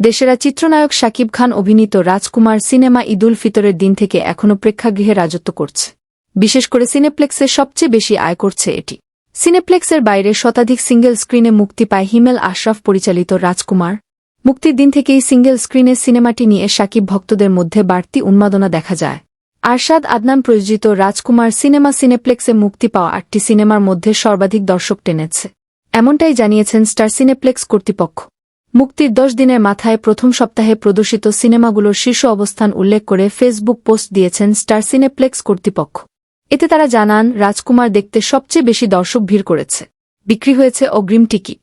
দেশেরা চিত্রনায়ক শাকিব খান অভিনীত রাজকুমার সিনেমা ঈদুল ফিতরের দিন থেকে এখনও প্রেক্ষাগৃহে রাজত্ব করছে। বিশেষ করে সিনেপ্লেক্সের সবচেয়ে বেশি আয় করছে এটি। সিনেপ্লেক্সের বাইরে শতাধিক সিঙ্গেল স্ক্রিনে মুক্তি পায় হিমেল আশরাফ পরিচালিত রাজকুমার। মুক্তির দিন থেকেই সিঙ্গেল স্ক্রিনে সিনেমাটি নিয়ে সাকিব ভক্তদের মধ্যে বাড়তি উন্মাদনা দেখা যায়। আরশাদ আদনান প্রযোজিত রাজকুমার সিনেমা সিনেপ্লেক্সে মুক্তি পাওয়া আটটি সিনেমার মধ্যে সর্বাধিক দর্শক টেনেছে। এমনটাই জানিয়েছেন স্টার সিনেপ্লেক্স কর্তৃপক্ষ। মুক্তির দশ দিনের মাথায় প্রথম সপ্তাহে প্রদর্শিত সিনেমাগুলোর শীর্ষ অবস্থান উল্লেখ করে ফেসবুক পোস্ট দিয়েছেন স্টার সিনেপ্লেক্স কর্তৃপক্ষ। এতে তারা জানান, রাজকুমার দেখতে সবচেয়ে বেশি দর্শক ভিড় করেছে। বিক্রি হয়েছে অগ্রিম টিকি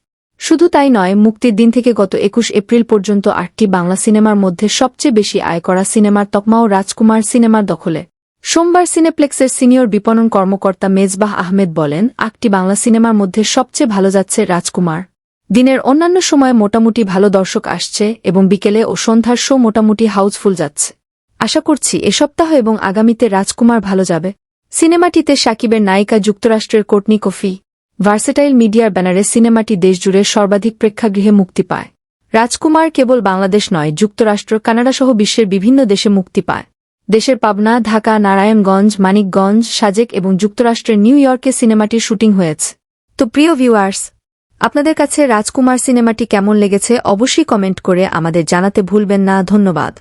শুধু তাই নয়, মুক্তির দিন থেকে গত একুশ এপ্রিল পর্যন্ত আটটি বাংলা সিনেমার মধ্যে সবচেয়ে বেশি আয় করা সিনেমার তকমাও রাজকুমার সিনেমার দখলে। সোমবার সিনেপ্লেক্সের সিনিয়র বিপণন কর্মকর্তা মেজবাহ আহমেদ বলেন, আটটি বাংলা সিনেমার মধ্যে সবচেয়ে ভালো যাচ্ছে রাজকুমার। দিনের অন্যান্য সময়ে মোটামুটি ভালো দর্শক আসছে এবং বিকেলে ও সন্ধ্যার শো মোটামুটি হাউসফুল যাচ্ছে। আশা করছি এ সপ্তাহ এবং আগামীতে রাজকুমার ভালো যাবে। সিনেমাটিতে সাকিবের নায়িকা যুক্তরাষ্ট্রের কোটনি কফি ভার্সেটাইল মিডিয়ার ব্যানারে সিনেমাটি দেশজুড়ে সর্বাধিক প্রেক্ষাগৃহে মুক্তি পায়। রাজকুমার কেবল বাংলাদেশ নয়, যুক্তরাষ্ট্র কানাডাসহ বিশ্বের বিভিন্ন দেশে মুক্তি পায়। দেশের পাবনা, ঢাকা, নারায়ণগঞ্জ, মানিকগঞ্জ, সাজেক এবং যুক্তরাষ্ট্রের নিউ ইয়র্কে সিনেমাটির শুটিং হয়েছে। তো প্রিয় ভিউয়ার্স, আপনাদের কাছে রাজকুমার সিনেমাটি কেমন লেগেছে অবশ্যই কমেন্ট করে আমাদের জানাতে ভুলবেন না। ধন্যবাদ।